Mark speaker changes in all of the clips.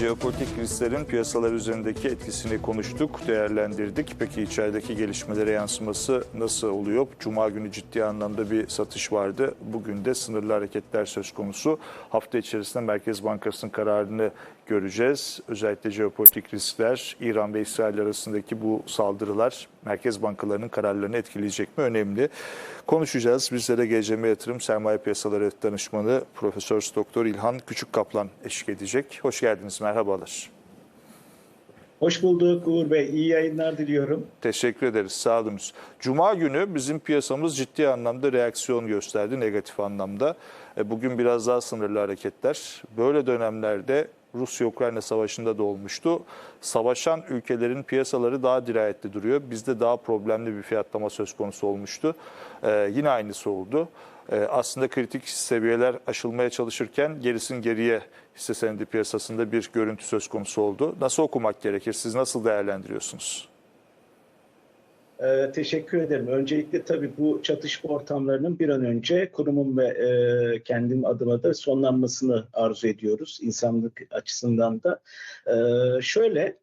Speaker 1: jeopolitik risklerin piyasalar üzerindeki etkisini konuştuk, değerlendirdik. Peki içerideki gelişmelere yansıması nasıl oluyor? Cuma günü ciddi anlamda bir satış vardı. Bugün de sınırlı hareketler söz konusu. Hafta içerisinde Merkez Bankası'nın kararını göreceğiz. Özellikle jeopolitik riskler, İran ve İsrail arasındaki bu saldırılar merkez bankalarının kararlarını etkileyecek mi? Önemli. Konuşacağız. Bizlere GCM Yatırım Sermaye Piyasaları Danışmanı Profesör Doktor İlhan Küçükkaplan eşlik edecek. Hoş geldiniz, merhabalar.
Speaker 2: Hoş bulduk Uğur Bey. İyi yayınlar diliyorum.
Speaker 1: Teşekkür ederiz, sağ. Cuma günü bizim piyasamız ciddi anlamda reaksiyon gösterdi, negatif anlamda. E, Bugün biraz daha sınırlı hareketler. Böyle dönemlerde Rusya-Ukrayna savaşında da olmuştu. Savaşan ülkelerin piyasaları daha dirayetli duruyor. Bizde daha problemli bir fiyatlama söz konusu olmuştu. E, yine aynısı oldu. E, aslında kritik seviyeler aşılmaya çalışırken gerisin geriye hisse senedi piyasasında bir görüntü söz konusu oldu. Nasıl okumak gerekir? Siz nasıl değerlendiriyorsunuz?
Speaker 2: Ee, teşekkür ederim. Öncelikle tabii bu çatışma ortamlarının bir an önce kurumum ve e, kendim adıma da sonlanmasını arzu ediyoruz. insanlık açısından da. Ee, şöyle,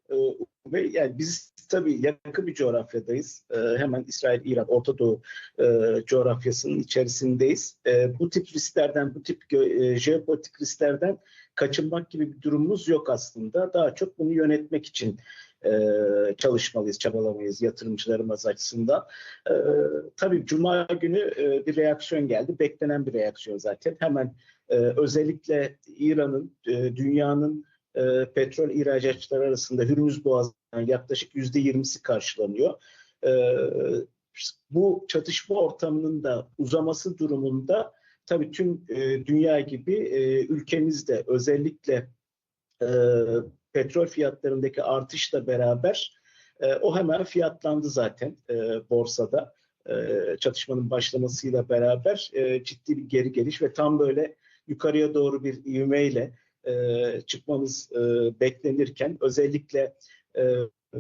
Speaker 2: e, yani biz tabii yakın bir coğrafyadayız. Ee, hemen İsrail, İran, Orta Doğu e, coğrafyasının içerisindeyiz. E, bu tip risklerden, bu tip e, jeopolitik risklerden kaçınmak gibi bir durumumuz yok aslında. Daha çok bunu yönetmek için e, çalışmalıyız, çabalamayız yatırımcılarımız açısından. E, tabii Cuma günü e, bir reaksiyon geldi. Beklenen bir reaksiyon zaten. Hemen e, özellikle İran'ın, e, dünyanın e, petrol ihracatçıları arasında Hürmüz Boğazı'ndan yaklaşık yüzde yirmisi karşılanıyor. E, bu çatışma ortamının da uzaması durumunda tabii tüm e, dünya gibi e, ülkemizde özellikle e, petrol fiyatlarındaki artışla beraber e, o hemen fiyatlandı zaten e, borsada. E, çatışmanın başlamasıyla beraber e, ciddi bir geri geliş ve tam böyle yukarıya doğru bir ivmeyle e, çıkmamız e, beklenirken özellikle e, e,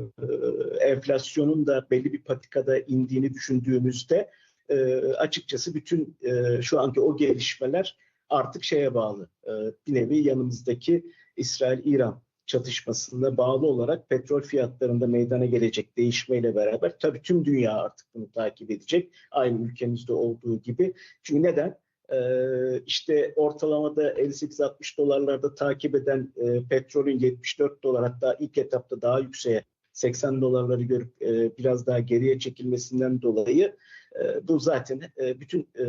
Speaker 2: enflasyonun da belli bir patikada indiğini düşündüğümüzde e, açıkçası bütün e, şu anki o gelişmeler artık şeye bağlı. E, bir nevi yanımızdaki İsrail-İran çatışmasına bağlı olarak petrol fiyatlarında meydana gelecek değişmeyle beraber tabii tüm dünya artık bunu takip edecek. Aynı ülkemizde olduğu gibi. Çünkü neden? Ee, işte ortalamada 58-60 dolarlarda takip eden e, petrolün 74 dolar hatta ilk etapta daha yükseğe 80 dolarları görüp e, biraz daha geriye çekilmesinden dolayı e, bu zaten e, bütün e,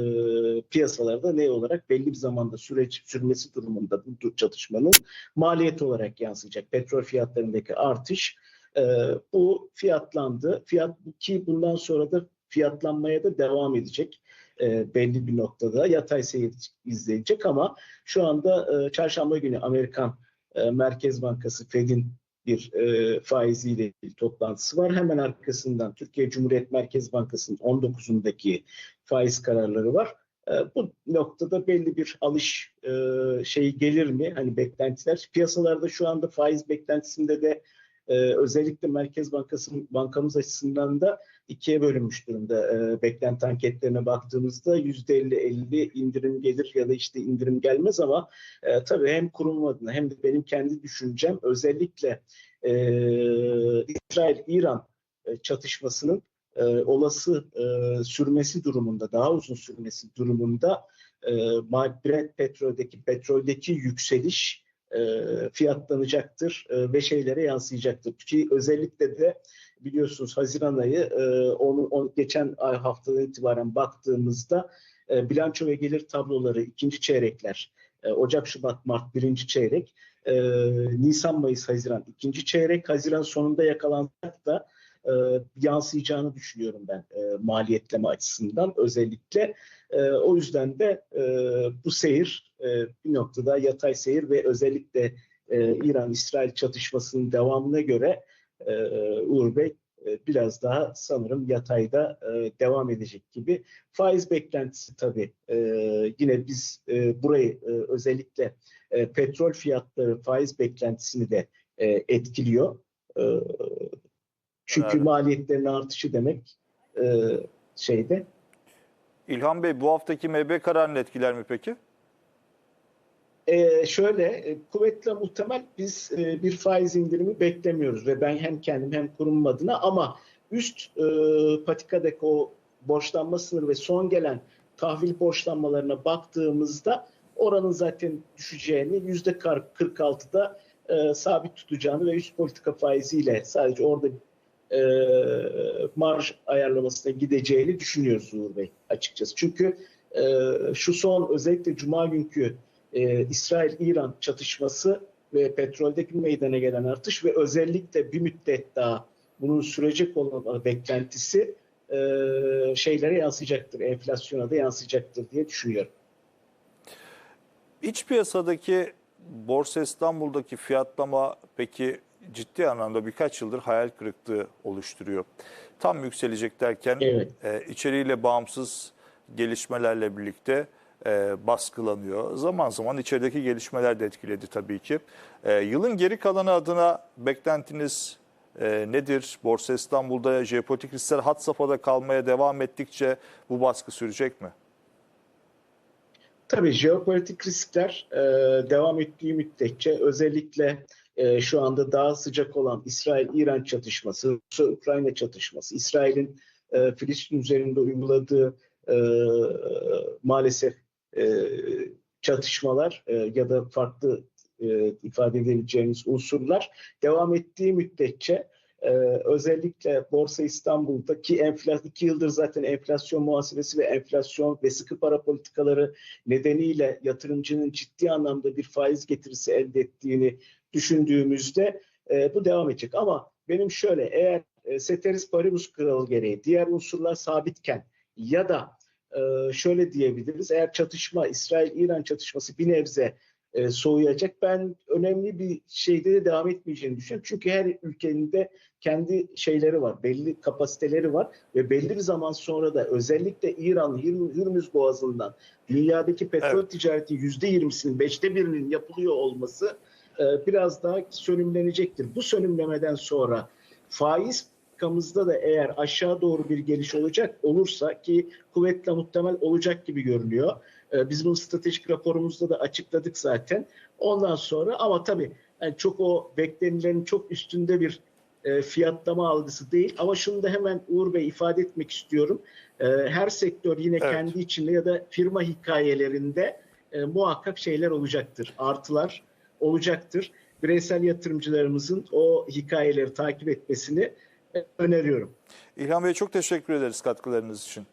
Speaker 2: piyasalarda ne olarak belli bir zamanda süreç sürmesi durumunda bu çatışmanın maliyet olarak yansıyacak. Petrol fiyatlarındaki artış bu fiyatlandı. Fiyat ki bundan sonra da fiyatlanmaya da devam edecek belli bir noktada yatay seyir izleyecek ama şu anda çarşamba günü Amerikan Merkez Bankası Fed'in bir e, faiziyle ilgili toplantısı var. Hemen arkasından Türkiye Cumhuriyet Merkez Bankası'nın 19'undaki faiz kararları var. E, bu noktada belli bir alış e, şeyi gelir mi? Hani beklentiler. Piyasalarda şu anda faiz beklentisinde de e, özellikle Merkez Bankası bankamız açısından da ikiye bölünmüş durumda. E, beklenti anketlerine baktığımızda %50-50 indirim gelir ya da işte indirim gelmez ama e, tabii hem kurum adına hem de benim kendi düşüncem özellikle e, İsrail-İran e, çatışmasının e, olası e, sürmesi durumunda, daha uzun sürmesi durumunda e, Brent petroldeki petroldeki yükseliş e, fiyatlanacaktır e, ve şeylere yansıyacaktır. Ki özellikle de biliyorsunuz Haziran ayı e, onu, onu geçen ay haftadan itibaren baktığımızda e, bilanço ve gelir tabloları ikinci çeyrekler e, Ocak, Şubat, Mart birinci çeyrek e, Nisan, Mayıs, Haziran ikinci çeyrek Haziran sonunda yakalansak da e, yansıyacağını düşünüyorum ben e, maliyetleme açısından özellikle. E, o yüzden de e, bu seyir e, bir noktada yatay seyir ve özellikle e, İran-İsrail çatışmasının devamına göre e, Uğur Bey biraz daha sanırım yatayda e, devam edecek gibi. Faiz beklentisi tabii e, yine biz e, burayı e, özellikle e, petrol fiyatları faiz beklentisini de e, etkiliyor. E, çünkü
Speaker 1: Evet.
Speaker 2: maliyetlerin artışı demek e, şeyde
Speaker 1: İlhan Bey bu haftaki MB kararını etkiler mi peki?
Speaker 2: Ee, şöyle e, kuvvetle muhtemel biz e, bir faiz indirimi beklemiyoruz ve ben hem kendim hem kurumum adına ama üst e, patikadaki o borçlanma sınırı ve son gelen tahvil borçlanmalarına baktığımızda oranın zaten düşeceğini yüzde 46'da e, sabit tutacağını ve üst politika faiziyle sadece orada e, marj ayarlamasına gideceğini düşünüyoruz Uğur Bey açıkçası. Çünkü e, şu son özellikle Cuma günkü e, İsrail-İran çatışması ve petroldeki meydana gelen artış ve özellikle bir müddet daha bunun sürecek olan beklentisi e, şeylere yansıyacaktır, enflasyona da yansıyacaktır diye düşünüyorum.
Speaker 1: İç piyasadaki Borsa İstanbul'daki fiyatlama peki ciddi anlamda birkaç yıldır hayal kırıklığı oluşturuyor. Tam yükselecek derken
Speaker 2: Evet.
Speaker 1: e, içeriğiyle bağımsız gelişmelerle birlikte e, baskılanıyor. Zaman zaman içerideki gelişmeler de etkiledi tabii ki. E, yılın geri kalanı adına beklentiniz e, nedir? Borsa İstanbul'da jeopolitik riskler had safhada kalmaya devam ettikçe bu baskı sürecek mi?
Speaker 2: Tabii jeopolitik riskler e, devam ettiği müddetçe özellikle e, şu anda daha sıcak olan İsrail-İran çatışması, Rusya-Ukrayna çatışması, İsrail'in e, Filistin üzerinde uyguladığı e, maalesef çatışmalar e, ya da farklı e, ifade edebileceğimiz unsurlar devam ettiği müddetçe e, özellikle Borsa İstanbul'daki enflasyon, iki yıldır zaten enflasyon muhasebesi ve enflasyon ve sıkı para politikaları nedeniyle yatırımcının ciddi anlamda bir faiz getirisi elde ettiğini düşündüğümüzde e, bu devam edecek. Ama benim şöyle eğer e, Ceteris Paribus kuralı gereği diğer unsurlar sabitken ya da e, şöyle diyebiliriz eğer çatışma İsrail-İran çatışması bir nebze e, soğuyacak. Ben önemli bir şeyde de devam etmeyeceğini düşünüyorum. Çünkü her ülkenin de kendi şeyleri var, belli kapasiteleri var ve belli bir zaman sonra da özellikle İran Hür- Hürmüz Boğazı'ndan dünyadaki petrol
Speaker 1: Evet.
Speaker 2: ticareti yüzde yirmisinin, beşte birinin yapılıyor olması e, biraz daha sönümlenecektir. Bu sönümlemeden sonra faiz politikamızda da eğer aşağı doğru bir geliş olacak olursa ki kuvvetle muhtemel olacak gibi görünüyor. E, Biz bunu stratejik raporumuzda da açıkladık zaten. Ondan sonra ama tabii yani çok o beklenilenin çok üstünde bir e, fiyatlama algısı değil. Ama şunu da hemen Uğur Bey ifade etmek istiyorum. E, her sektör yine
Speaker 1: Evet.
Speaker 2: kendi içinde ya da firma hikayelerinde e, muhakkak şeyler olacaktır. Artılar olacaktır. Bireysel yatırımcılarımızın o hikayeleri takip etmesini öneriyorum.
Speaker 1: İlhan Bey çok teşekkür ederiz katkılarınız için.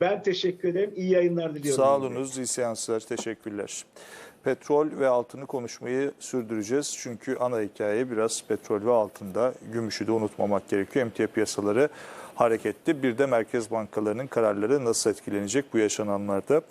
Speaker 2: Ben teşekkür ederim. İyi yayınlar diliyorum.
Speaker 1: Sağ olunuz, iyi seanslar, teşekkürler. Petrol ve altını konuşmayı sürdüreceğiz. Çünkü ana hikaye biraz petrol ve altında. Gümüşü de unutmamak gerekiyor. Emtia piyasaları hareketli. Bir de merkez bankalarının kararları nasıl etkilenecek bu yaşananlarda.